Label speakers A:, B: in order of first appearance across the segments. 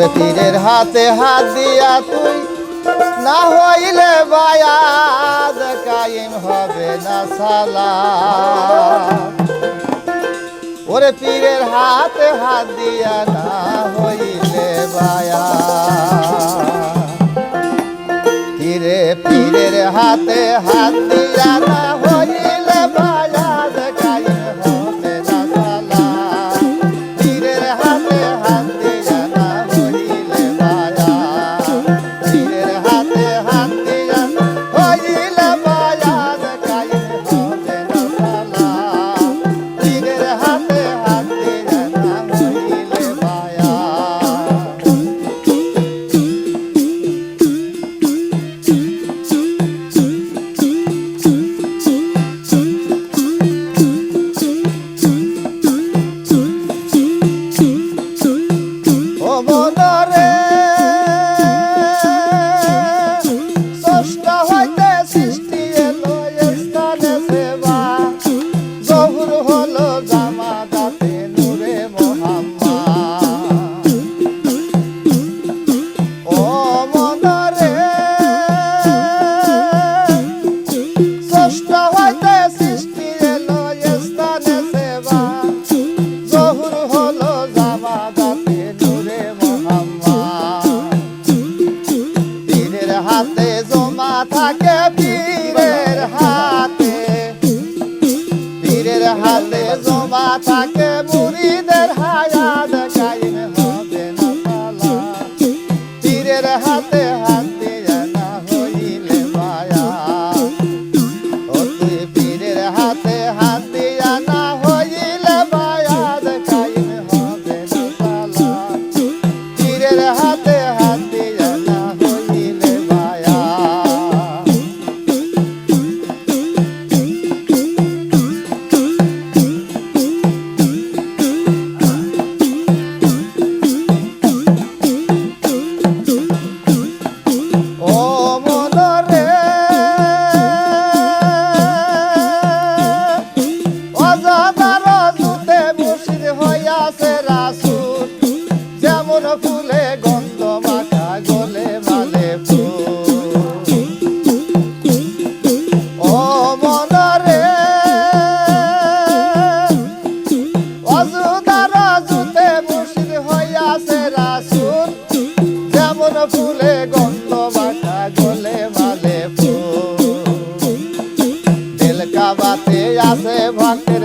A: ওরে পীরের হাতে হাত দিয়া তুই না হইলে বায়াদ কায়েম হবে না সালা। ওরে পীরের হাতে হাত দিয়া না হইলে বায়া পীরে পীরের হাতে হাত দিয়া না And. গন্ধ মাখা গলে মালে ও মনরে অজুদারা জুতে মুর্শিদ যেমন ফুলে গন্ধ মাখা গলে মালে ফুল। দিল কাবাতে আছে ভক্তের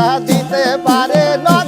A: a ti te no